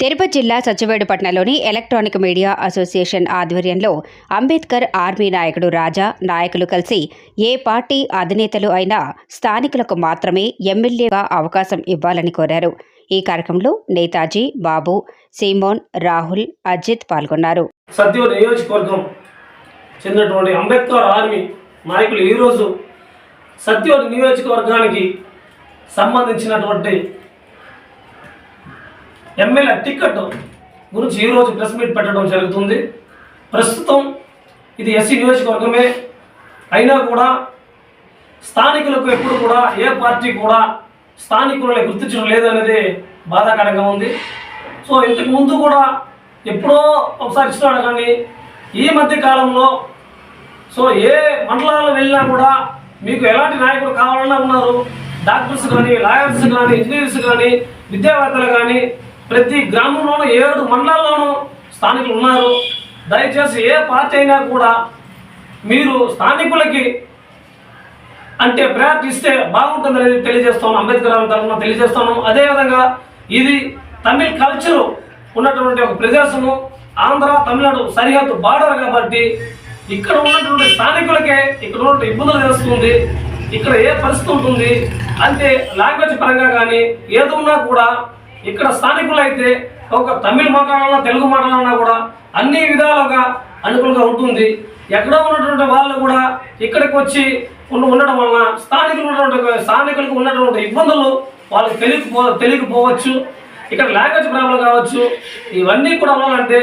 తిరుపతి జిల్లా సచివేడుపట్నంలోని electronic media association ఆధ్వర్యంలో Ambedkar army నాయకుడు రాజా నాయకులు కలిసి ఏ పార్టీ అధినేతలు అయినా స్థానికులకు మాత్రమే ఎమ్మెల్యేగా అవకాశం ఇవ్వాలని కోరారు. ఈ కార్యక్రమంలో నేతాజీ బాబు సీమోన్ రాహుల్ అజిత్ పాల్గొన్నారు. నియోజకవర్గం చెందినటువంటి అంబేద్కర్ ఆర్మీ నాయకులు ఈరోజు సత్యవ నియోజకవర్గానికి సంబంధించినటువంటి ఎమ్మెల్యే టికెట్ గురించి ఈరోజు ప్రెస్ మీట్ పెట్టడం జరుగుతుంది. ప్రస్తుతం ఇది ఎస్సీ నియోజకవర్గమే. అయినా కూడా స్థానికులకు ఎప్పుడు కూడా ఏ పార్టీ కూడా స్థానికులని గుర్తించడం లేదనేది బాధాకరంగా ఉంది. సో ఇంతకు ముందు కూడా ఎప్పుడో ఒకసారి ఇస్తున్నాడు కానీ ఈ మధ్య కాలంలో సో ఏ మండలాలు వెళ్ళినా కూడా మీకు ఎలాంటి నాయకులు కావాలన్నా ఉన్నారు. డాక్టర్స్ కానీ లాయర్స్ కానీ ఇంజనీర్స్ కానీ విద్యావేత్తలు కానీ ప్రతి గ్రామంలోనూ ఏడు మండలాల్లోనూ స్థానికులు ఉన్నారు. దయచేసి ఏ పార్టీ అయినా కూడా మీరు స్థానికులకి అంటే ప్రయారిటీ ఇస్తే బాగుంటుందని తెలియజేస్తాను. అంబేద్కర్ గారి తరఫున తెలియజేస్తాను. అదేవిధంగా ఇది తమిళ్ కల్చర్ ఉన్నటువంటి ఒక ప్రదేశము. ఆంధ్ర తమిళనాడు సరిహద్దు బార్డర్ కాబట్టి ఇక్కడ ఉన్నటువంటి స్థానికులకే ఇక్కడ ఉన్నటువంటి ఇబ్బందులు తెలుస్తుంది. ఇక్కడ ఏ పరిస్థితి ఉంటుంది? అంటే లాంగ్వేజ్ పరంగా కానీ ఏది ఉన్నా కూడా ఇక్కడ స్థానికులు అయితే ఒక తమిళ్ మాట్లాడాలన్నా తెలుగు మాట్లాడాలన్నా కూడా అన్ని విధాలుగా అనుకూలంగా ఉంటుంది. ఎక్కడో ఉన్నటువంటి వాళ్ళు కూడా ఇక్కడికి వచ్చి ఉండడం వలన స్థానికులు ఉన్నటువంటి స్థానికులకు ఉన్నటువంటి ఇబ్బందులు వాళ్ళకి తెలియకపో తెలియకపోవచ్చు. ఇక్కడ లాంగ్వేజ్ ప్రాబ్లం కావచ్చు. ఇవన్నీ కూడా అవ్వాలంటే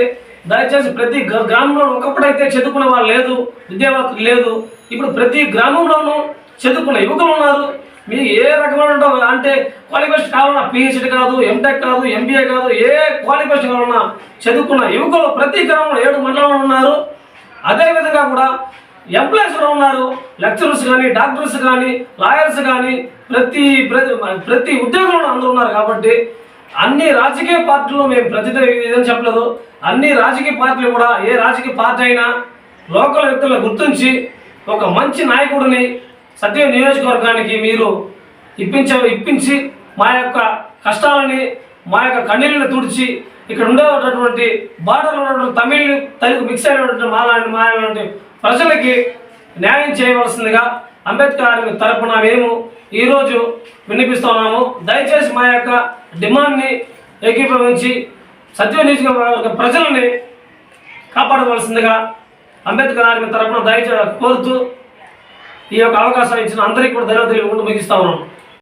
దయచేసి ప్రతి గ్రామంలో ఒకప్పుడైతే చదువుకునే వాళ్ళు లేదు విద్యావేత్తలు లేదు. ఇప్పుడు ప్రతి గ్రామంలోనూ చదువుకున్న యువకులు ఉన్నారు. మీకు ఏ రకమైన అంటే క్వాలిఫికేషన్ కావాలన్నా పిహెచ్డి కాదు ఎంటెక్ కాదు ఎంబీఏ కాదు ఏ క్వాలిఫికేషన్ కావాలన్నా చదువుకున్న యువకులు ప్రతి గ్రామంలో ఏడు మండలంలో ఉన్నారు. అదేవిధంగా కూడా ఎంప్లాయీస్ కూడా ఉన్నారు. లెక్చరర్స్ కానీ డాక్టర్స్ కానీ లాయర్స్ కానీ ప్రతి ప్రతి ప్రతి ఉద్యోగంలో అందరూ ఉన్నారు కాబట్టి అన్ని రాజకీయ పార్టీలు మేము ప్రతిదే ఇదని చెప్పలేదు. అన్ని రాజకీయ పార్టీలు కూడా ఏ రాజకీయ పార్టీ అయినా లోకల్ వ్యక్తులను గుర్తించి ఒక మంచి నాయకుడిని సత్య నియోజకవర్గానికి మీరు ఇప్పించ ఇప్పించి మా యొక్క కష్టాలని మా యొక్క కన్నీళ్ళని తుడిచి ఇక్కడ ఉండేటటువంటి బార్డర్లో ఉన్నటువంటి తమిళ్ తెలుగు మిక్స్ అయినటువంటి మాలాంటి మాలాంటి ప్రజలకి న్యాయం చేయవలసిందిగా అంబేద్కర్ తరపున మేము ఈరోజు వినిపిస్తున్నాము దయచేసి మా యొక్క డిమాండ్ని ఏకీభవించి సత్య నియోజకవర్గ ప్రజలని కాపాడవలసిందిగా అంబేద్కర్ ఆర్మీ తరపున దయచే కోరుతూ ఈ యొక్క అవకాశం ఇచ్చిన అందరికీ కూడా ధన్యవాదాలు ముగిస్తా ఉన్నాను